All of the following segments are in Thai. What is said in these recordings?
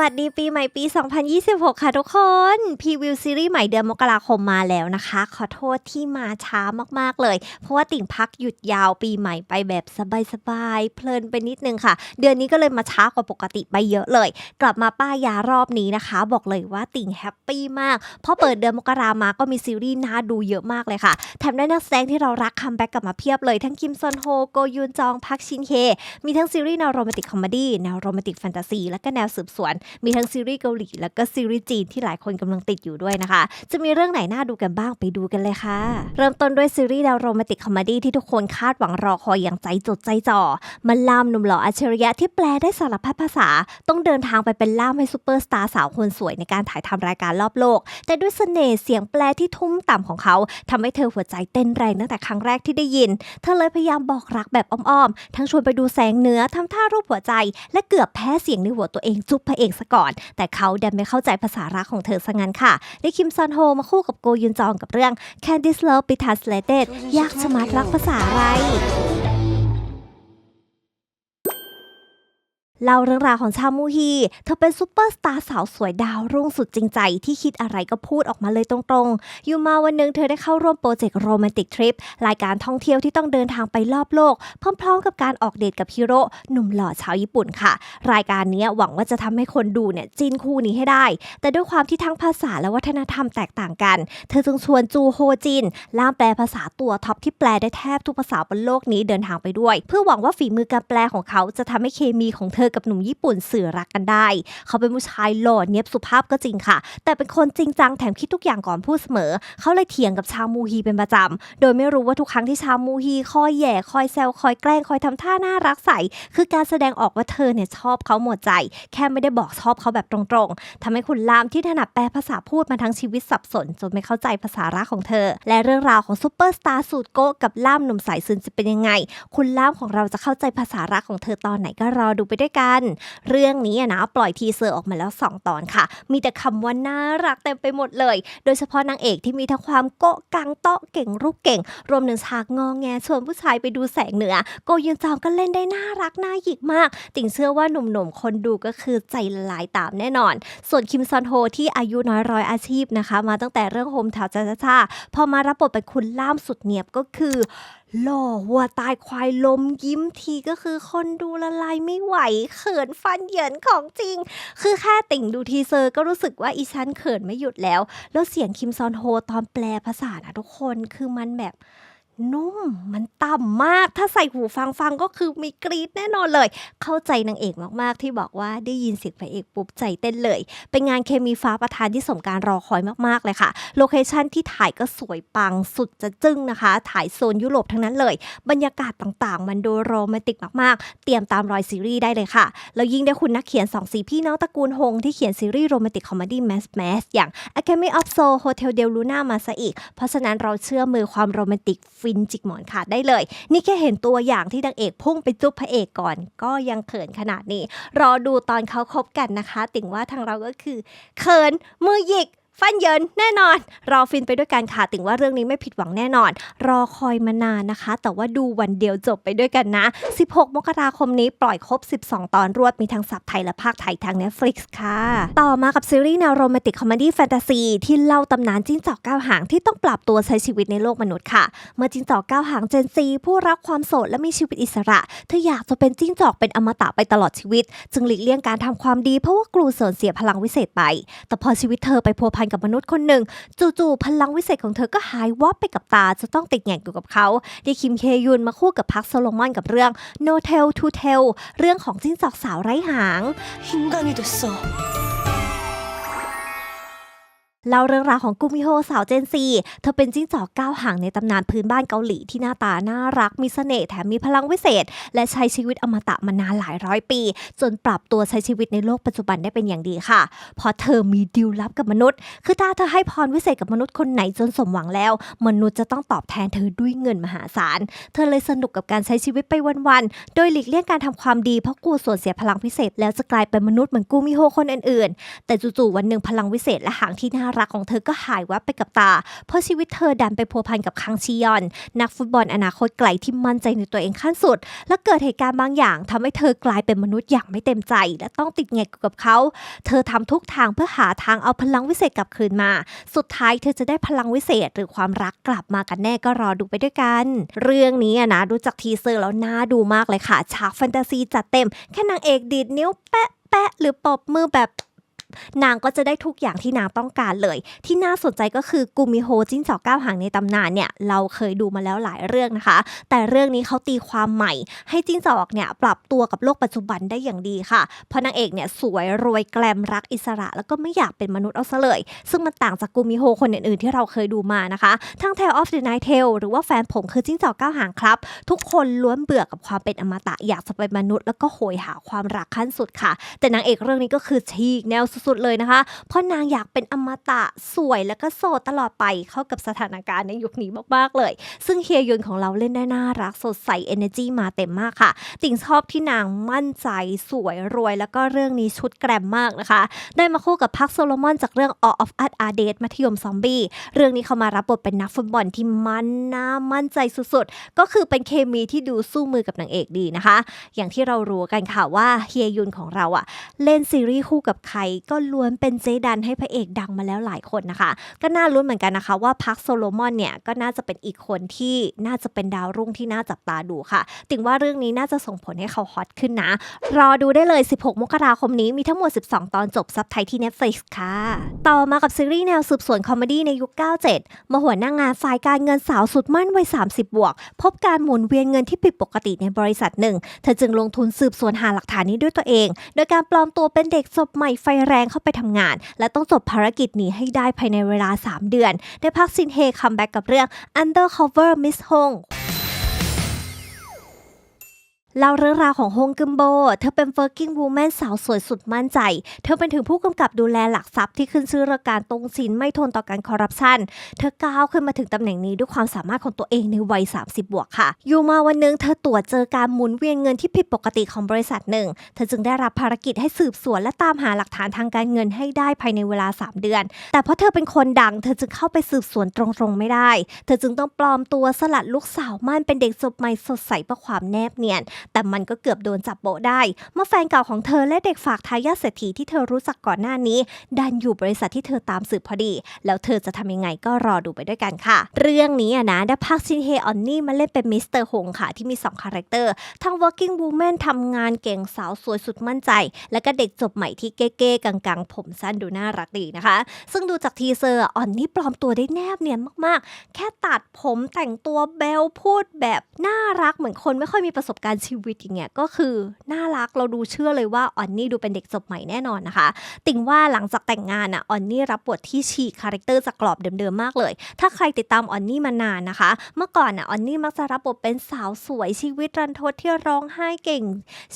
วัสดีปีใหม่ปี 2026 ค่ะทุกคนพรีวิวซีรีส์ใหม่เดือนมกราคมมาแล้วนะคะ ขอโทษที่มาช้ามากๆเลย เพราะว่าติ่งพักหยุดยาวปีใหม่ไปแบบสบายๆ เพลินไปนิดนึงค่ะ เดือนนี้ก็เลยมาช้ากว่าปกติไปเยอะเลย กลับมาป้ายารอบนี้นะคะ บอกเลยว่าติ่งแฮปปี้มาก เพราะเปิดเดือนมกรามาก็มีซีรีส์น่าดูเยอะมากเลยค่ะ แถมได้นักแสดงที่เรารักคัมแบ็กกลับมาเพียบเลย ทั้งคิมซอนโฮโกยุนจองพักชินเฮมีทั้งซีรีส์แนวโรแมนติกคอมเมดี้แนวโรแมนติกแฟนตาซีและก็แนวสืบสวนมีทั้งซีรีส์เกาหลีแล้วก็ซีรีส์จีนที่หลายคนกำลังติดอยู่ด้วยนะคะ จะมีเรื่องไหนน่าดูกันบ้างไปดูกันเลยค่ะ เริ่มต้นด้วยซีรีส์แนวโรแมนติกคอมเมดี้ที่ทุกคนคาดหวังรอคอยอย่างใจจดใจจ่อมันล่ามหนุ่มหล่ออัจฉริยะที่แปลได้สารพัดภาษา ต้องเดินทางไปเป็นล่ามให้ซูเปอร์สตาร์สาวคนสวยในการถ่ายทำรายการรอบโลก แต่ด้วยเสน่ห์เสียงแปลที่ทุ้มต่ำของเขาทำให้เธอหัวใจเต้นแรงตั้งแต่ครั้งแรกที่ได้ยิน เธอเลยพยายามบอกรักแบบอ้อมๆ ทั้งชวนไปดูแสงเหนือทำท่ารูปหัวใจ และเกือบแพ้เสียงในหัวตัวเองจุ๊บพระเอกซะก่อน แต่เขาดันไม่เข้าใจภาษารักของเธอซะงั้นค่ะได้คิมซอนโฮมาคู่กับโกยุนจองกับเรื่อง Candice Love Be Translated ยากชะมัดรักภาษาอะไร เล่าเรื่องราวของชามูฮี เธอเป็นซูเปอร์สตาร์สาวสวยดาวรุ่งสุดจริงใจที่คิดอะไรก็พูดออกมาเลยตรงๆ อยู่มาวันหนึ่งเธอได้เข้าร่วมโปรเจกต์โรแมนติกทริปรายการท่องเที่ยวที่ต้องเดินทางไปรอบโลก พร้อมๆ กับการออกเดทกับฮีโร่หนุ่มหล่อชาวญี่ปุ่นค่ะ รายการนี้หวังว่าจะทำให้คนดูเนี่ยจินคู่นี้ให้ได้ แต่ด้วยความที่ทั้งภาษาและวัฒนธรรมแตกต่างกัน เธอจึงชวนจูโฮจินล่ามแปลภาษาตัวท็อปที่แปลได้แทบทุกภาษาบนโลกนี้เดินทางไปด้วย เพื่อหวังว่าฝีมือการแปลของเขาจะทำให้เคมีของเธอกับหนุ่มญี่ปุ่นสื่อรักกันได้ เขาเป็นผู้ชายหล่อเนียบสุภาพก็จริงค่ะ แต่เป็นคนจริงจังแถมคิดทุกอย่างก่อนพูดเสมอ เขาเลยเถียงกับชาวมูฮีเป็นประจำ โดยไม่รู้ว่าทุกครั้งที่ชาวมูฮีคอยแย่คอยแซวคอยแกล้งคอยทำท่าน่ารักใส่คือการแสดงออกว่าเธอเนี่ยชอบเขาหมดใจ แค่ไม่ได้บอกชอบเขาแบบตรงๆทำให้คุณลามที่ถนัดแปลภาษาพูดมาทั้งชีวิตสับสนจนไม่เข้าใจภาษารักของเธอ และเรื่องราวของซูเปอร์สตาร์สูตรโก้กับล่ามหนุ่มสายซึนจะเป็นยังไง คุณล่ามของเราจะเข้าใจภาษารักของเธอตอนไหนก็รอดูไปด้วยกัน เรื่องนี้อะนะปล่อยทีเซอร์ออกมาแล้ว 2 ตอนค่ะ มีแต่คำว่าน่ารักเต็มไปหมดเลย โดยเฉพาะนางเอกที่มีทั้งความโกะกังเตาะเก่งรูปเก่ง รวมถึงฉากงอแงชวนผู้ชายไปดูแสงเหนือ โกยุนจองก็เล่นได้น่ารักน่าหยิกมาก ติ่งเชื่อว่าหนุ่มๆ คนดูก็คือใจละลายตามแน่นอน ส่วนคิมซอนโฮที่อายุน้อยร้อยอาชีพนะคะ มาตั้งแต่เรื่องโฮมทาวจ้าจ้าพอมารับบทเป็นคุณล่ามสุดเนียบก็คือ หล่อวัวตายควายลมยิ้มทีก็คือคนดูละลายไม่ไหว เขินฟันเหยินของจริง คือแค่ติ่งดูทีเซอร์ก็รู้สึกว่าอีชันเขินไม่หยุดแล้ว แล้วเสียงคิมซอนโฮตอนแปลภาษานะทุกคนคือมันแบบ นุ่มมันต่ำมากถ้าใส่หูฟังฟังก็คือมีกรี๊ดแน่นอนเลย เข้าใจนางเอกมากๆ ที่บอกว่าได้ยินเสียงพระเอกปุ๊บใจเต้นเลย เป็นงานเคมีฟ้าประทานที่สมการรอคอยมากๆเลยค่ะ โลเคชั่นที่ถ่ายก็สวยปังสุดจะจึ้งนะคะ ถ่ายโซนยุโรปทั้งนั้นเลย บรรยากาศต่างๆ มันดูโรแมนติกมากๆ เตรียมตามรอยซีรีส์ได้เลยค่ะ แล้วยิ่งได้คุณนักเขียนสองสีพี่น้องตระกูลฮงที่เขียนซีรีส์โรแมนติกคอมเมดี้แมสแมสอย่าง Academy of Soul Hotel Del Luna มาซะอีก เพราะฉะนั้นเราเชื่อมือความโรแมนติกฟินจิกหมอนขาดได้เลย นี่แค่เห็นตัวอย่างที่นางเอกพุ่งไปจุ๊บพระเอกก่อน ก็ยังเขินขนาดนี้ รอดูตอนเขาคบกันนะคะ ติ่งว่าทางเราก็คือ เขินมือหยิก ฟันเยินแน่นอน เรอฟินไปด้วยกันค่ะติงว่าเรื่องนี้ไม่ผิดหวังแน่นอน รอคอยมานานนะคะ แต่ว่าดูวันเดียวจบไปด้วยกันนะ 16 มกราคมนี้ปล่อยครบ 12 ตอนรวดมีทั้งซับไทยและภาคไทยทาง Netflix ค่ะ ต่อมากับซีรีส์แนวโรแมนติกคอมเมดี้แฟนตาซีที่เล่าตำนานจิ้งจอกก้าวหางที่ต้องปรับตัวใช้ชีวิตในโลกมนุษย์ค่ะ เมื่อจิ้งจอกก้าวหางเจนซีผู้รักความโสดและมีชีวิตอิสระเธออยากจะเป็นจิ้งจอกเป็นอมตะไปตลอดชีวิต จึงหลีกเลี่ยงการทำความดีเพราะว่ากลัวสูญเสียพลังวิเศษไป แต่พอชีวิตเธอไปพัวพันนธ์กับมนุษย์คนหนึ่ง จู่ๆพลังวิเศษของเธอก็หายวับไปกับตา จะต้องติดแหงกอยู่กับเขาดีคิมเคยุนมาคู่กับพักโซโลมอนกับเรื่อง No Tail to Tail เรื่องของจิ้นจอกสาวไร้หาง เล่าเรื่องราวของกุมิโฮสาวเจนซี เธอเป็นจิ้งจอกก้าวหางในตำนานพื้นบ้านเกาหลีที่หน้าตาน่ารักมีเสน่ห์แถมมีพลังวิเศษ และใช้ชีวิตอมตะมานานหลายร้อยปี จนปรับตัวใช้ชีวิตในโลกปัจจุบันได้เป็นอย่างดีค่ะเพราะเธอมีดีลลับกับมนุษย์ คือถ้าเธอให้พรวิเศษกับมนุษย์คนไหนจนสมหวังแล้ว มนุษย์จะต้องตอบแทนเธอด้วยเงินมหาศาล เธอเลยสนุกกับการใช้ชีวิตไปวันๆ โดยหลีกเลี่ยงการทำความดีเพราะกลัวส่วนเสียพลังพิเศษ แล้วจะกลายเป็นมนุษย์เหมือนกูมิโฮคนอื่นๆ แต่จู่ๆวันหนึ่งพลังวิเศษและหางที่น่ารักของเธอก็หายวับไปกับตา เพราะชีวิตเธอดันไปพัวพันกับคังชียอน นักฟุตบอลอนาคตไกลที่มั่นใจในตัวเองขั้นสุด และเกิดเหตุการณ์บางอย่างทำให้เธอกลายเป็นมนุษย์อย่างไม่เต็มใจ และต้องติดแงกอยู่กับเขา เธอทำทุกทางเพื่อหาทางเอาพลังวิเศษกลับคืนมา สุดท้ายเธอจะได้พลังวิเศษหรือความรักกลับมากันแน่ก็รอดูไปด้วยกัน เรื่องนี้นะดูจากทีเซอร์แล้วน่าดูมากเลยค่ะ ฉากแฟนตาซีจัดเต็ม แค่นางเอกดีดนิ้วแปะแปะหรือปบมือแบบ นางก็จะได้ทุกอย่างที่นางต้องการเลย ที่น่าสนใจก็คือกูมิโฮจิ้นจอกก้าวหางในตำนานเนี่ยเราเคยดูมาแล้วหลายเรื่องนะคะ แต่เรื่องนี้เขาตีความใหม่ ให้จิ้นจอกเนี่ยปรับตัวกับโลกปัจจุบันได้อย่างดีค่ะ เพราะนางเอกเนี่ยสวยรวยแกลมรักอิสระ แล้วก็ไม่อยากเป็นมนุษย์เอาซะเลย ซึ่งมันต่างจากกูมิโฮคนอื่นๆที่เราเคยดูมานะคะ ทั้ง Tale of the Night Tale หรือว่าแฟนผมคือจิ้งจอกก้าวหางครับ ทุกคนล้วนเบื่อกับความเป็นอมตะอยากจะเป็นมนุษย์ แล้วก็โหยหาความรักขั้นสุดค่ะ แต่นางเอกเรื่องนี้ก็คือฉีกแนวสุดๆเลยนะคะ เพราะนางอยากเป็นอมตะสวยแล้วก็โสดตลอดไปเข้ากับสถานการณ์ในยุคนี้มากๆเลย ซึ่งเฮียยุนของเราเล่นได้น่ารักสดใส energy มาเต็มมากค่ะ ติ่งชอบที่นางมั่นใจสวยรวย แล้วก็เรื่องนี้ชุดแกรมมากนะคะ ได้มาคู่กับพักโซโลมอนจากเรื่อง All of Us Are Dead มัธยมซอมบี้เรื่องนี้เขามารับบทเป็นนักฟุตบอลที่มันน่ามั่นใจสุดๆ ก็คือเป็นเคมีที่ดูสู้มือกับนางเอกดีนะคะ อย่างที่เรารู้กันค่ะว่าเฮียยุนของเราอะเล่นซีรีส์คู่กับใครก็ล้วนเป็นเจดันให้พระเอกดังมาแล้วหลายคนนะคะ ก็น่าลุ้นเหมือนกันนะคะว่าพักโซโลมอนเนี่ยก็น่าจะเป็นอีกคนที่น่าจะเป็นดาวรุ่งที่น่าจับตาดูค่ะติงว่าเรื่องนี้น่าจะส่งผลให้เขาฮอตขึ้นนะ รอดูได้เลย 16 มกราคมนี้มีทั้งหมด 12 ตอนจบซับไทยที่ Netflix ค่ะ ต่อมากับซีรีส์แนวสืบสวนคอมเมดี้ในยุค 97 มาหัวหน้างงานฝ่ายการเงินสาวสุดมั่นวัย 30 บวก พบการหมุนเวียนเงินที่ผิดปกติในบริษัทหนึ่ง เธอจึงลงทุนสืบสวนหาหลักฐานนี้ด้วยตัวเอง โดยการปลอมตัวเป็นเด็กจบใหม่ไฟแรงเข้าไปทำงาน และต้องจบภารกิจนี้ให้ได้ภายในเวลา 3 เดือน ได้พักซินเฮคัมแบ็กกับเรื่อง Undercover Miss Hong เล่าเรื่องราวของฮงกึมโบ เธอเป็น working woman สาวสวยสุดมั่นใจ เธอเป็นถึงผู้กำกับดูแลหลักทรัพย์ที่ขึ้นชื่อเรื่องการตรงสินไม่ทนต่อการคอร์รัปชัน เธอก้าวขึ้นมาถึงตำแหน่งนี้ด้วยความสามารถของตัวเองในวัย 30 บวกค่ะ อยู่มาวันหนึงเธอตรวจเจอการหมุนเวียนเงินที่ผิดปกติของบริษัทหนึ่ง เธอจึงได้รับภารกิจให้สืบสวนและตามหาหลักฐานทางการเงินให้ได้ภายในเวลา 3 เดือน แต่เพราะเธอเป็นคนดัง เธอจึงเข้าไปสืบสวนตรงๆไม่ได้ เธอจึงต้องปลอมตัวสลัดลูกสาวมั่นเป็นเด็กจบใหม่สดใสเพื่อความแนบเนียนแต่มันก็เกือบโดนจับโปะได้ เมื่อแฟนเก่าของเธอและเด็กฝากทายาทเศรษฐีที่เธอรู้จักก่อนหน้านี้ ดันอยู่บริษัทที่เธอตามสืบพอดี แล้วเธอจะทำยังไงก็รอดูไปด้วยกันค่ะ เรื่องนี้อะนะได้พักชินเฮออนนี่มาเล่นเป็นมิสเตอร์ฮงค่ะที่มี2คาแรคเตอร์ทั้ง working woman ทำงานเก่งสาวสวยสุดมั่นใจ แล้วก็เด็กจบใหม่ที่เก้ๆกังๆ ผมสั้นดูน่ารักดีนะคะ ซึ่งดูจากทีเซอร์อออนนี่ปลอมตัวได้แนบเนียนมากๆ แค่ตัดผมแต่งตัวเบลพูดแบบน่ารักเหมือนคนไม่ค่อยมีประสบการณ์ชีีวิตอย่างเงี้ยก็คือน่ารักเราดูเชื่อเลยว่าออนนี่ดูเป็นเด็กจบใหม่แน่นอนนะคะ ติงว่าหลังจากแต่งงานอะออนนี่รับบทที่ฉีกคาแรคเตอร์จากกรอบเดิมๆมากเลย ถ้าใครติดตามออนนี่มานานนะคะ เมื่อก่อนอะออนนี่มักจะรับบทเป็นสาวสวยชีวิตรันทดที่ร้องไห้เก่ง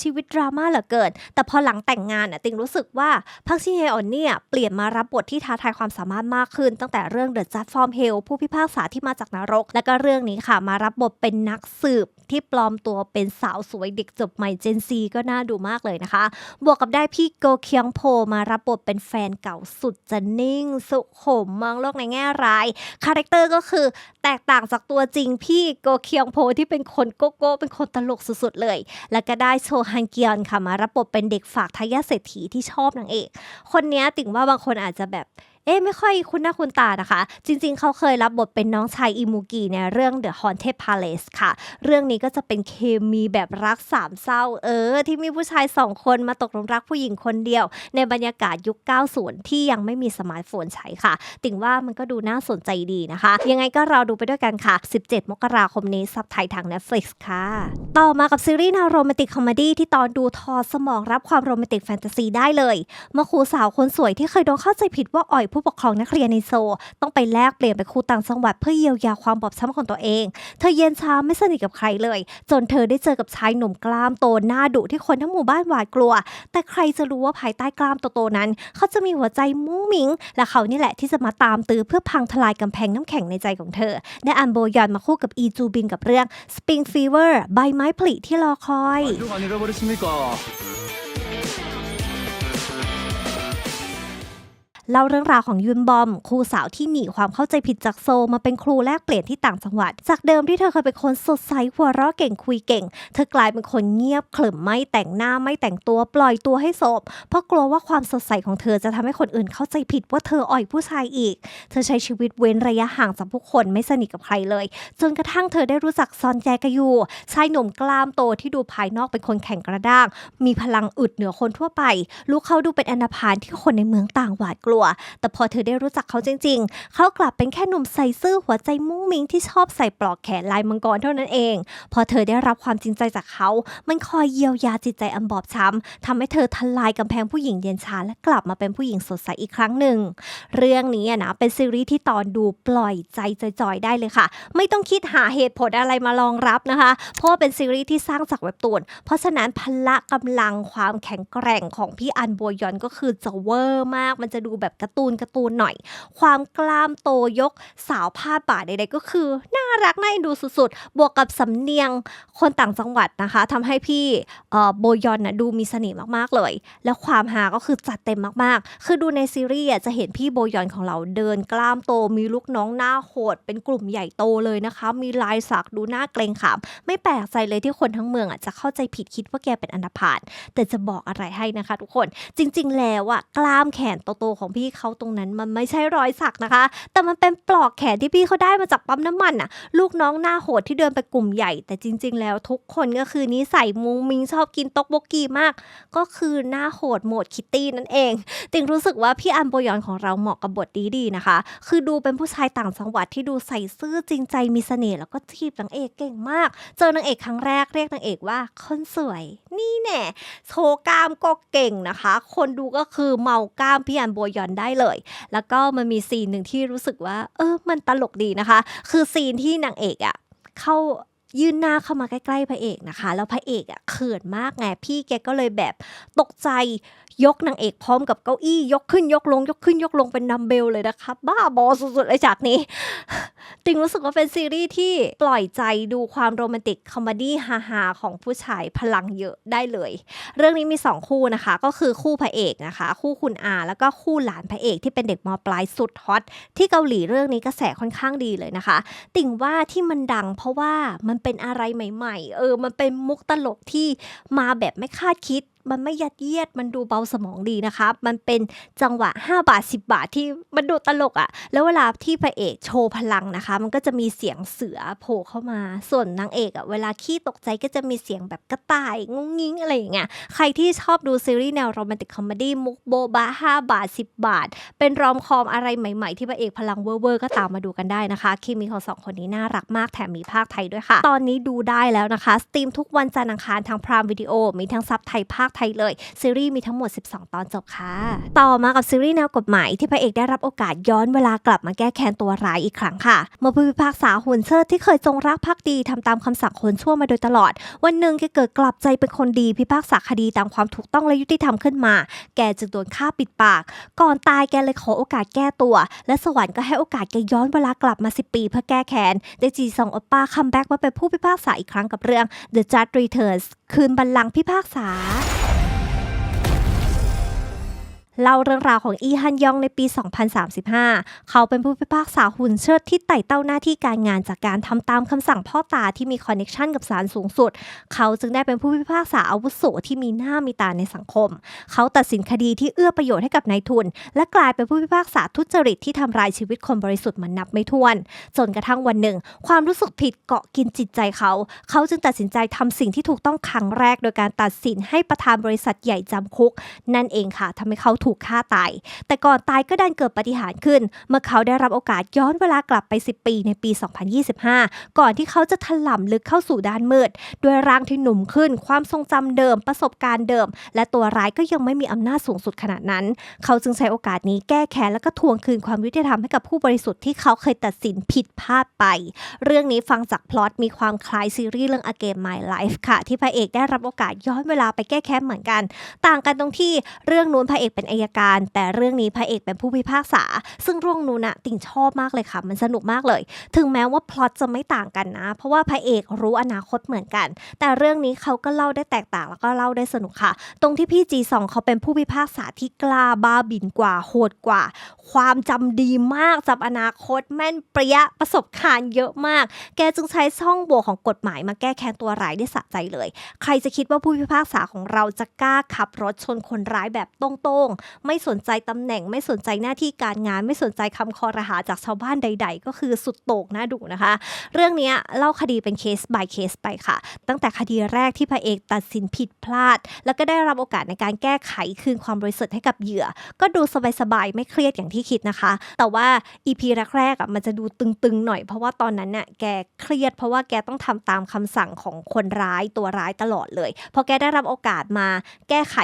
ชีวิตดราม่าเหลือเกิน แต่พอหลังแต่งงานอะติงรู้สึกว่าพักชิเฮออนนี่เปลี่ยนมารับบทที่ท้าทายความสามารถมากขึ้น ตั้งแต่เรื่อง The Judge from Hell ผู้พิพากษาที่มาจากนรก และก็เรื่องนี้ค่ะมารับบทเป็นนักสืบ ที่ปลอมตัวเป็นสาวสวยเด็กจบใหม่เจนซีก็น่าดูมากเลยนะคะ บวกกับได้พี่โกเคียงโพมารับบทเป็นแฟนเก่าสุดจะนิ่ง สุขุมมองโลกในแง่ร้ายคาแรคเตอร์ก็คือแตกต่างจากตัวจริงพี่โกเคียงโพที่เป็นคนโกโก้เป็นคนตลกสุดๆเลย แล้วก็ได้โชฮันเกียนค่ะมารับบทเป็นเด็กฝากทายาทเศรษฐีที่ชอบนางเอก คนนี้ติ่งว่าบางคนอาจจะแบบ เอ๊ะไม่ค่อยคุ้นหน้าคุ้นตานะคะ จริงๆ เขาเคยรับบทเป็นน้องชายอิมูกิในเรื่อง The Haunted Palace ค่ะ เรื่องนี้ก็จะเป็นเคมีแบบรักสามเศร้าเออ ที่มีผู้ชายสองคนมาตกหลุมรักผู้หญิงคนเดียว ในบรรยากาศยุค 90 ที่ยังไม่มีสมาร์ทโฟนใช้ค่ะ ติ่งว่ามันก็ดูน่าสนใจดีนะคะ ยังไงก็เรอดูไปด้วยกันค่ะ 17 มกราคมนี้ซับไทยทาง Netflix ค่ะ ต่อมากับซีรีส์แนวโรแมนติกคอมเมดี้ที่ตอนดูทอสมองรับความโรแมนติกแฟนตาซีได้เลยเมื่อครูสาวคนสวยที่เคยโดนเข้าใจผิดว่าอ่อยผู้ปกครองนักเรียนในโซ ต้องไปแลกเปลี่ยนไปนครูต่างจังหวัดเพื่อเยียวยาความบอบช้ำของตัวเอง เธอเย็นชาไม่สนิทกับใครเลย จนเธอได้เจอกับชายหนุ่มกล้ามโตหน้าดุที่คนทั้งหมู่บ้านหวาดกลัว แต่ใครจะรู้ว่าภายใต้กล้ามโตๆนั้น เขาจะมีหัวใจมุ้งมิง และเขานี่แหละที่จะมาตามตื้อเพื่อพังทลายกำแพงน้ำแข็งในใจของเธอได้อันโบยอนมาคู่กับอีจูบินกับเรื่อง Spring Fever ใบไม้ผลิที่รอคอย เล่าเรื่องราวของยุนบอม ครูสาวที่หนีความเข้าใจผิดจากโซมาเป็นครูแลกเปลี่ยนที่ต่างจังหวัด จากเดิมที่เธอเคยเป็นคนสดใสหัวเราะเก่งคุยเก่ง เธอกลายเป็นคนเงียบขรึมไม่แต่งหน้าไม่แต่งตัวปล่อยตัวให้โศบเพราะกลัวว่าความสดใสของเธอจะทำให้คนอื่นเข้าใจผิดว่าเธออ่อยผู้ชายอีก เธอใช้ชีวิตเว้นระยะห่างจากผู้คนไม่สนิทกับใครเลย จนกระทั่งเธอได้รู้จักซอนแจกยูชายหนุ่มกล้ามโตที่ดูภายนอกเป็นคนแข็งกระด้าง มีพลังอึดเหนือคนทั่วไป ลูกเขาดูเป็นอนาพานที่คนในเมืองต่างหวาดกลัวแต่พอเธอได้รู้จักเขาจริง ๆ เขากลับเป็นแค่หนุ่มใส่ซื่อหัวใจมุ้งมิ้งที่ชอบใส่ปลอกแขนลายมังกรเท่านั้นเอง พอเธอได้รับความจริงใจจากเขา มันคอยเยียวยาจิตใจอันบอบช้ำทำให้เธอทลายกำแพงผู้หญิงเย็นชาและกลับมาเป็นผู้หญิงสดใสอีกครั้งหนึ่ง เรื่องนี้นะเป็นซีรีส์ที่ตอนดูปล่อยใจจอยๆได้เลยค่ะ ไม่ต้องคิดหาเหตุผลอะไรมารองรับนะคะ เพราะว่าเป็นซีรีส์ที่สร้างจากเว็บตูน เพราะฉะนั้นพละกำลังความแข็งแกร่งของพี่อันโบยอนก็คือจะเวอร์มาก มันจะดูแบบแบบการ์ตูนการ์ตูนหน่อย ความกล้ามโตยกสาวผ้าป่าใดๆก็คือ น่ารักน่าเอ็นดูสุดๆ บวกกับสำเนียงคนต่างจังหวัดนะคะทำให้พี่โบยอนนะดูมีเสน่ห์มากๆเลย แล้วความฮาก็คือจัดเต็มมากๆ คือดูในซีรีส์จะเห็นพี่โบยอนของเราเดินกล้ามโตมีลูกน้องหน้าโหด เป็นกลุ่มใหญ่โตเลยนะคะ มีลายสักดูหน้าเกรงขามไม่แปลกใจเลยที่คนทั้งเมืองอะจะเข้าใจผิดคิดว่าแกเป็นอันธพาลแต่จะบอกอะไรให้นะคะ ทุกคนจริง ๆ แล้วอะกล้ามแขนโตๆของพี่เขาตรงนั้นมันไม่ใช่รอยสักนะคะ แต่มันเป็นปลอกแขนที่พี่เขาได้มาจากปั๊มน้ำมันอะ ลูกน้องหน้าโหดที่เดินไปกลุ่มใหญ่ แต่จริง ๆ แล้วทุกคนก็คือนิสัยมุงมิงชอบกินต๊อกบกกีมาก ก็คือหน้าโหดโหมดคิตตี้นั่นเองติงรู้สึกว่าพี่อันโบยอนของเราเหมาะกับบทดีดีๆนะคะ คือดูเป็นผู้ชายต่างจังหวัดที่ดูใส่ซื่อจริงใจมีเสน่ห์แล้วก็จีบนางเอกเก่งมาก เจอนางเอกครั้งแรกเรียกนางเอกว่าคนสวย นี่แน่โชว์กล้ามก็เก่งนะคะ คนดูก็คือเมากล้ามพี่อันโบยอนได้เลย แล้วก็มันมีซีนหนึ่งที่รู้สึกว่า เออ มันตลกดีนะคะ คือซีนที่นางเอกอะเข้ายื่นหน้าเข้ามาใกล้ๆพระเอกนะคะ แล้วพระเอกอะเขินมากไงพี่แกก็เลยแบบตกใจยกนางเอกพร้อมกับเก้าอี้ยกขึ้นยกลง ยกขึ้นยกลงเป็นดัมเบลเลยนะคะ บ้าบอสุดๆเลยจากนี้ ติงรู้สึกว่าเป็นซีรีส์ที่ปล่อยใจดูความโรแมนติกคอมดี้ฮาๆของผู้ชายพลังเยอะได้เลย เรื่องนี้มี 2 คู่นะคะ ก็คือคู่พระเอกนะคะ คู่คุณอาแล้วก็คู่หลานพระเอกที่เป็นเด็กมปลายสุดฮอตที่เกาหลีเรื่องนี้กระแสค่อนข้างดีเลยนะคะ ติ่งว่าที่มันดังเพราะว่ามันเป็นอะไรใหม่ ๆ เออ มันเป็นมุกตลกที่มาแบบไม่คาดคิด มันไม่ยัดเยียด มันดูเบาสมองดีนะคะ มันเป็นจังหวะ 5 บาท 10 บาทที่มันดูตลกอะ่ะ แล้วเวลาที่พระเอกโชว์พลังนะคะ มันก็จะมีเสียงเสือโผล่เข้ามา ส่วนนางเอกอะ่ะเวลาขี้ตกใจก็จะมีเสียงแบบกระต่ายงุ้งงิ้งอะไรอย่างเงี้ย ใครที่ชอบดูซีรีส์แนวโรแมนติกคอมเมดี้มุกโบบา5บาท 10 บาท เป็นรอมคอมอะไรใหม่ ๆ ที่พระเอกพลังเวอร์ๆก็ตามมาดูกันได้นะคะเคมีของสองคนนี้น่ารักมากแถมมีภาคไทยด้วยค่ะ ตอนนี้ดูได้แล้วนะคะสตรีมทุกวันจันทร์อังคารทางพรามวิดีโอมีทั้งซับไทยภาคไทยเลย ซีรีส์มีทั้งหมด 12 ตอนจบค่ะ ต่อมากับซีรีส์แนวกฎหมายที่พระเอกได้รับโอกาสย้อนเวลากลับมาแก้แค้นตัวร้ายอีกครั้งค่ะ เมื่อผู้พิพากษาหุนเชิดที่เคยจงรักภักดีทำตามคำสั่งคนชั่วมาโดยตลอด วันหนึ่งแกเกิดกลับใจเป็นคนดีพิพากษาคดีตามความถูกต้องและยุติธรรมขึ้นมา แกจึงโดนฆ่าปิดปาก ก่อนตายแกเลยขอโอกาสแก้ตัว และสวรรค์ก็ให้โอกาสแกย้อนเวลากลับมา 10 ปีเพื่อแก้แค้นได้จีซองอปป้าคัมแบ็กมาเป็นผู้พิพากษาอีกครั้งกับเรื่อง The Judge Returns คืนบัลลังก์พิพากษา เล่าเรื่องราวของอีฮันยองในปี 2035 เขาเป็นผู้พิพากษาหุ่นเชิดที่ไต่เต้าหน้าที่การงานจากการทำตามคำสั่งพ่อตาที่มีคอนเน็ชันกับศาลสูงสุด เขาจึงได้เป็นผู้พิพากษาอาวุโสที่มีหน้ามีตาในสังคม เขาตัดสินคดีที่เอื้อประโยชน์ให้กับนายทุน และกลายเป็นผู้พิพากษาทุจริตที่ทำลายชีวิตคนบริสุทธิ์มันนับไม่ถ้วน จนกระทั่งวันหนึ่ง ความรู้สึกผิดเกาะกินจิตใจเขา เขาจึงตัดสินใจทำสิ่งที่ถูกต้องครั้งแรก โดยการตัดสินให้ประธานบริษัทใหญ่จำคุก นั่นเองค่ะทำให้เขาถูกฆ่าตาย แต่ก่อนตายก็ดันเกิดปฏิหารขึ้น เมื่อเขาได้รับโอกาสย้อนเวลากลับไป 10 ปีในปี 2025 ก่อนที่เขาจะถล่ำลึกเข้าสู่ด้านมืด ด้วยร่างที่หนุ่มขึ้น ความทรงจำเดิม ประสบการณ์เดิม และตัวร้ายก็ยังไม่มีอำนาจสูงสุดขนาดนั้น เขาจึงใช้โอกาสนี้แก้แค้นและก็ทวงคืนความยุติธรรมให้กับผู้บริสุทธิ์ที่เขาเคยตัดสินผิดพลาดไป เรื่องนี้ฟังจากพล็อตมีความคล้ายซีรีส์เรื่อง A Game My Life ค่ะ ที่พระเอกได้รับโอกาสย้อนเวลาไปแก้แค้นเหมือนกัน ต่างกันตรงที่เรื่องนู้นพระเอกเป็นไอายการ แต่เรื่องนี้พระเอกเป็นผู้พิพากษา ซึ่งเรื่องนู้นน่ะติ่งชอบมากเลยค่ะ มันสนุกมากเลย ถึงแม้ว่าพล็อตจะไม่ต่างกันนะ เพราะว่าพระเอกรู้อนาคตเหมือนกัน แต่เรื่องนี้เขาก็เล่าได้แตกต่างแล้วก็เล่าได้สนุกค่ะ ตรงที่พี่จีซองเขาเป็นผู้พิพากษาที่กล้าบ้าบินกว่าโหดกว่า ความจำดีมากจำอนาคตแม่นเปรี้ยประสบการณ์เยอะมาก แกจึงใช้ช่องโหว่ของกฎหมายมาแก้แค้นตัวร้ายได้สะใจเลย ใครจะคิดว่าผู้พิพากษาของเราจะกล้าขับรถชนคนร้ายแบบตรงไม่สนใจตำแหน่ง ไม่สนใจหน้าที่การงาน ไม่สนใจคำคอรหาจากชาวบ้านใด ๆ ก็คือสุดโต่งน่าดูนะคะ เรื่องนี้เล่าคดีเป็นเคส by เคสไปค่ะ ตั้งแต่คดีแรกที่พระเอกตัดสินผิดพลาด แล้วก็ได้รับโอกาสในการแก้ไขคืนความบริสุทธิ์ให้กับเหยื่อ ก็ดูสบายๆไม่เครียดอย่างที่คิดนะคะ แต่ว่า EP แรกๆอะมันจะดูตึงๆหน่อยเพราะว่าตอนนั้นน่ะแกเครียด เพราะว่าแกต้องทำตามคำสั่งของคนร้ายตัวร้ายตลอดเลยพอแกได้รับโอกาสมาแก้ไข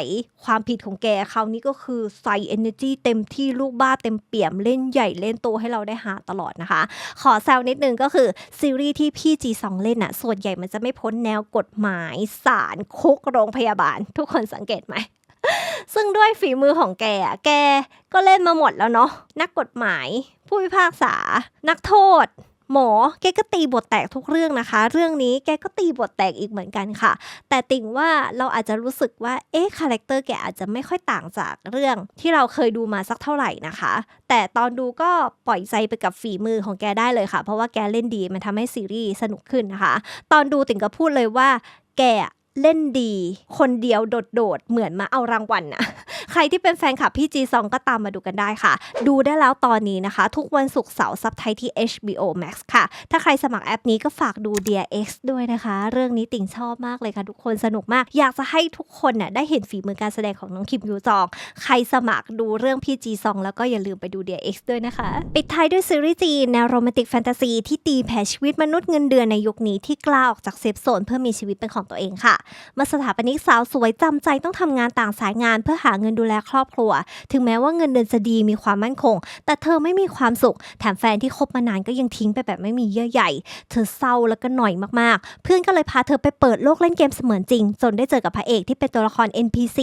ความผิดของแกคราวนี้ก็คือใส่ energy เต็มที่ลูกบ้าเต็มเปี่ยมเล่นใหญ่เล่นโตให้เราได้หาตลอดนะคะ ขอแซวนิดนึงก็คือซีรีส์ที่พี่จีซองเล่นน่ะส่วนใหญ่มันจะไม่พ้นแนวกฎหมายศาลคุกโรงพยาบาล ทุกคนสังเกตไหมซึ่งด้วยฝีมือของแกอะแกก็เล่นมาหมดแล้วเนาะนักกฎหมาย ผู้พิพากษา นักโทษ หมอแกก็ตีบทแตกทุกเรื่องนะคะ เรื่องนี้แกก็ตีบทแตกอีกเหมือนกันค่ะ แต่ติ่งว่าเราอาจจะรู้สึกว่าเอ๊ะคาแรคเตอร์แกอาจจะไม่ค่อยต่างจากเรื่องที่เราเคยดูมาสักเท่าไหร่นะคะ แต่ตอนดูก็ปล่อยใจไปกับฝีมือของแกได้เลยค่ะ เพราะว่าแกเล่นดีมันทำให้ซีรีส์สนุกขึ้นนะคะ ตอนดูติ่งก็พูดเลยว่าแก เล่นดี คนเดียวโดดๆ เหมือนมาเอารางวัลนะใครที่เป็นแฟนคลับพี่จีซองก็ตามมาดูกันได้ค่ะ ดูได้แล้วตอนนี้นะคะ ทุกวันศุกร์เสาร์ซับไทยที่ HBO Max ค่ะ ถ้าใครสมัครแอปนี้ก็ฝากดู Dear X ด้วยนะคะ เรื่องนี้ติ่งชอบมากเลยค่ะ ทุกคนสนุกมาก อยากจะให้ทุกคนน่ะได้เห็นฝีมือการแสดงของน้องคิมยูจอง ใครสมัครดูเรื่องพี่จีซองแล้วก็อย่าลืมไปดู Dear X ด้วยนะคะ ปิดท้ายด้วยซีรีส์จีนแนวโรแมนติกแฟนตาซีที่ตีแผ่ชีวิตมนุษย์เงินเดือนในยุคนี้ที่กล้าออกจากเซฟโซนเพื่อมีชีวิตเป็นของตัวเองค่ะเมื่อสถาปนิกสาวสวยจำใจต้องทำงานต่างสายงานเพื่อหาเงินดูแลครอบครัว ถึงแม้ว่าเงินเดือนจะดีมีความมั่นคง แต่เธอไม่มีความสุข แถมแฟนที่คบมานานก็ยังทิ้งไปแบบไม่มีเยื่อใยเธอเศร้าแล้วก็หน่อยมากๆ เพื่อนก็เลยพาเธอไปเปิดโลกเล่นเกมเสมือนจริง จนได้เจอกับพระเอกที่เป็นตัวละคร NPC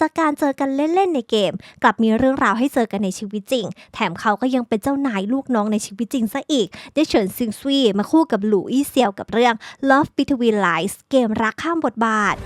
จากการเจอกันเล่นๆในเกม กลับมีเรื่องราวให้เจอกันในชีวิตจริง แถมเขาก็ยังเป็นเจ้านายลูกน้องในชีวิตจริงซะอีก ได้เฉินซิงซุยมาคู่กับหลู่อี้เซียวกับเรื่อง Love Between Lies เกมรักข้ามบทบาท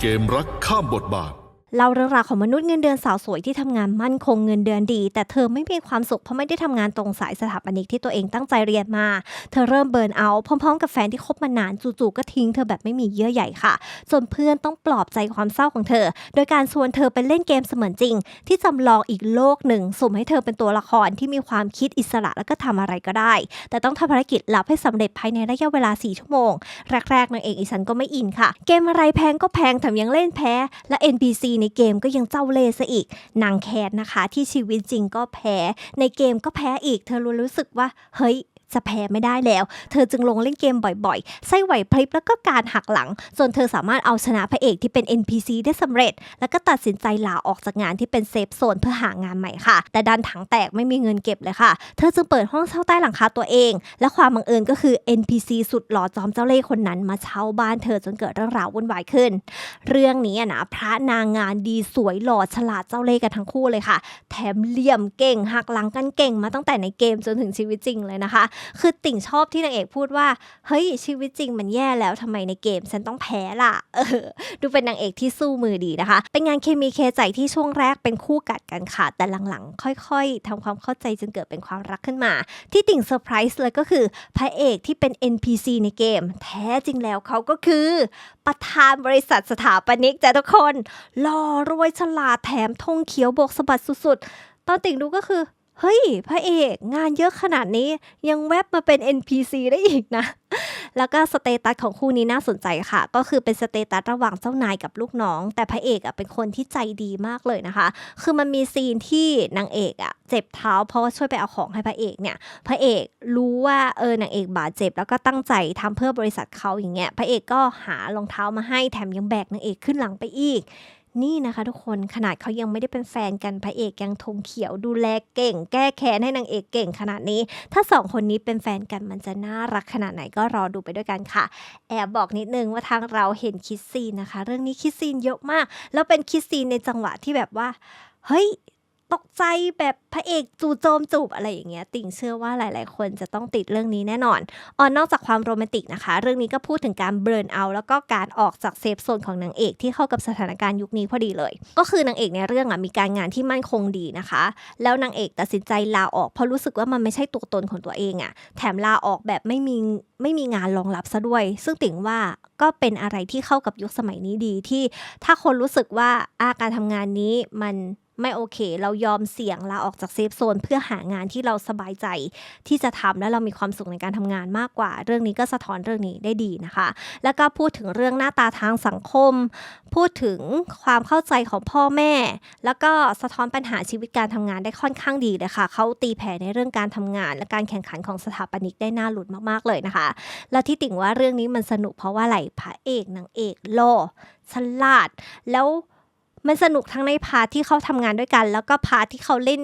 เกมรักข้ามบทบาท เล่าเรื่องราวของมนุษย์เงินเดือนสาวสวยที่ทำงานมั่นคงเงินเดือนดี แต่เธอไม่มีความสุขเพราะไม่ได้ทำงานตรงสายสถาปนิกที่ตัวเองตั้งใจเรียนมา เธอเริ่มเบิร์นเอาพร้อมๆ กับแฟนที่คบมานานจู่ๆก็ทิ้งเธอแบบไม่มีเยื่อใยค่ะ จนเพื่อนต้องปลอบใจความเศร้าของเธอ โดยการชวนเธอไปเล่นเกมเสมือนจริง ที่จำลองอีกโลกหนึ่งสุ่มให้เธอเป็นตัวละครที่มีความคิดอิสระแล้วก็ทำอะไรก็ได้ แต่ต้องทำภารกิจลับให้สำเร็จภายในระยะเวลา 4 ชั่วโมง แรกๆนางเอกอีสันก็ไม่อินค่ะ เกมอะไรแพงก็แพงแถมยังเล่นแพ้และ NPC ในเกมก็ยังเจ้าเล่ห์ซะอีกนางแคทนะคะ ที่ชีวิตจริงก็แพ้ ในเกมก็แพ้อีก เธอรู้รู้สึกว่า เฮ้ย จะแพ้ไม่ได้แล้ว เธอจึงลงเล่นเกมบ่อยๆใส่ไหวพริบแล้วก็การหักหลัง จนเธอสามารถเอาชนะพระเอกที่เป็น NPC ได้สำเร็จ แล้วก็ตัดสินใจลาออกจากงานที่เป็นเซฟโซนเพื่อหางานใหม่ค่ะ แต่ดันถังแตกไม่มีเงินเก็บเลยค่ะ เธอจึงเปิดห้องเช่าใต้หลังคาตัวเอง และความบังเอิญก็คือ NPC สุดหล่อจอมเจ้าเล่ห์คนนั้นมาเช่าบ้านเธอจนเกิดเรื่องราววุ่นวายขึ้น เรื่องนี้อะนะพระนางงานดีสวยหล่อฉลาดเจ้าเล่ห์กันทั้งคู่เลยค่ะ แถมเหลี่ยมเก่งหักหลังกันเก่งมาตั้งแต่ในเกมจนถึงชีวิตจริงเลยนะคะคือติ่งชอบที่นางเอกพูดว่า เฮ้ยชีวิตจริงมันแย่แล้วทำไมในเกมฉันต้องแพ้ล่ะ เออ ดูเป็นนางเอกที่สู้มือดีนะคะ เป็นงานเคมีเคใจที่ช่วงแรกเป็นคู่กัดกันค่ะ แต่หลังๆ ค่อยๆทำความเข้าใจจนเกิดเป็นความรักขึ้นมา ที่ติ่งเซอร์ไพรส์เลยก็คือพระเอกที่เป็น NPC ในเกม แท้จริงแล้วเขาก็คือ ประธานบริษัทสถาปนิกจ้ะทุกคนหล่อรวยฉลาดแถมธงเขียวบกสะบัดสุดๆตอนติ่งดูก็คือ เฮ้ย พระเอกงานเยอะขนาดนี้ยังแวบมาเป็น NPC ได้อีกนะ แล้วก็สเตตัสของคู่นี้น่าสนใจค่ะ ก็คือเป็นสเตตัสระหว่างเจ้านายกับลูกน้อง แต่พระเอกอะเป็นคนที่ใจดีมากเลยนะคะ คือมันมีซีนที่นางเอกอะเจ็บเท้าเพราะว่าช่วยไปเอาของให้พระเอกเนี่ย พระเอกรู้ว่าเออนางเอกบาดเจ็บ แล้วก็ตั้งใจทำเพื่อบริษัทเขาอย่างเงี้ย พระเอกก็หารองเท้ามาให้แถมยังแบกนางเอกขึ้นหลังไปอีก นี่นะคะทุกคนขนาดเขายังไม่ได้เป็นแฟนกันพระเอกยังธงเขียวดูแลเก่ง แก้แค้นให้นางเอกเก่งขนาดนี้ ถ้าสองคนนี้เป็นแฟนกันมันจะน่ารักขนาดไหนก็รอดูไปด้วยกันค่ะ แอบบอกนิดนึงว่าทางเราเห็นคิสซีนนะคะ เรื่องนี้คิสซีนเยอะมาก แล้วเป็นคิสซีนในจังหวะที่แบบว่า เฮ้ย ตกใจแบบพระเอกจูโจมจูบอะไรอย่างเงี้ยติ่งเชื่อว่าหลาย ๆ คนจะต้องติดเรื่องนี้แน่นอนออนนอกจากความโรแมนติกนะคะ เรื่องนี้ก็พูดถึงการเบิร์นเอาแล้วก็การออกจากเซฟโซนของนางเอกที่เข้ากับสถานการณ์ยุคนี้พอดีเลย ก็คือนางเอกในเรื่องอะมีการงานที่มั่นคงดีนะคะ แล้วนางเอกตัดสินใจลาออกเพราะรู้สึกว่ามันไม่ใช่ตัวตนของตัวเองอะแถมลาออกแบบไม่มีไม่มีงานรองรับซะด้วย ซึ่งติ่งว่าก็เป็นอะไรที่เข้ากับยุคสมัยนี้ดีที่ ถ้าคนรู้สึกว่าอาการทำงานนี้มัน ไม่โอเค เรายอมเสี่ยงลาออกจากเซฟโซนเพื่อหางานที่เราสบายใจที่จะทำและเรามีความสุขในการทำงานมากกว่า เรื่องนี้ก็สะท้อนเรื่องนี้ได้ดีนะคะ แล้วก็พูดถึงเรื่องหน้าตาทางสังคม พูดถึงความเข้าใจของพ่อแม่ แล้วก็สะท้อนปัญหาชีวิตการทำงานได้ค่อนข้างดีเลยค่ะเขาตีแผ่ในเรื่องการทำงาน และการแข่งขันของสถาปนิกได้น่าหลุดมากๆเลยนะคะ แล้วที่ติ่งว่าเรื่องนี้มันสนุกเพราะว่าอะไรพระเอกนางเอกโลฉลาดแล้ว มันสนุกทั้งในพาร์ทที่เขาทำงานด้วยกัน แล้วก็พาร์ทที่เขาเล่น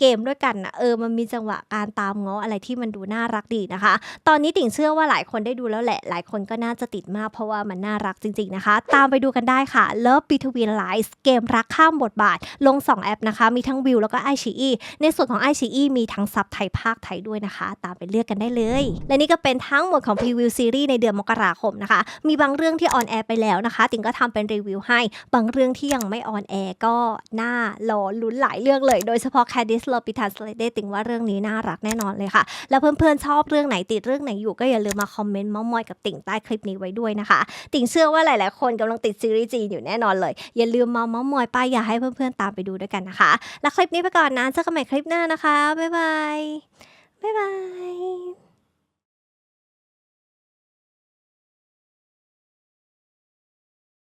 เกมด้วยกันนะเออมันมีจังหวะการตามง้ออะไรที่มันดูน่ารักดีนะคะ ตอนนี้ติ่งเชื่อว่าหลายคนได้ดูแล้วแหละ หลายคนก็น่าจะติดมากเพราะว่ามันน่ารักจริง ๆนะคะ ตามไปดูกันได้ค่ะ Love Between Lies เกมรักข้ามบทบาท ลง 2 แอปนะคะ มีทั้งวิวแล้วก็ไอชีอีในส่วนของไอชีอีมีทั้งซับไทยภาคไทยด้วยนะคะ ตามไปเลือกกันได้เลย และนี่ก็เป็นทั้งหมดของพรีวิวซีรีส์ในเดือนมกราคมนะคะ มีบางเรื่องที่ออนแอร์ไปแล้วนะคะ ติ่งก็ทำเป็นรีวิวให้ บางเรื่องที่ยังไม่ออนแอร์ก็น่ารอลุ้นหลายเรื่องเลย โดยเฉพาะแคดิส Cadis l o p i t a s l a d e ติ่งว่าเรื่องนี้น่ารักแน่นอนเลยค่ะ แล้วเพื่อนๆชอบเรื่องไหนติดเรื่องไหนอยู่ก็อย่าลืมมาคอมเมนต์มามอยกับติ่งใต้คลิปนี้ไว้ด้วยนะคะ ติ่งเชื่อว่าหลายๆ คนกำลังติดซีรีส์จีนอยู่แน่นอนเลย อย่าลืมมามามอยป้ายอย่าให้เพื่อนๆตามไปดูด้วยกันนะคะ แล้วคลิปนี้ไปก่อนนะเจอกันใหม่คลิปหน้านะคะบ๊ายบายบ๊ายบาย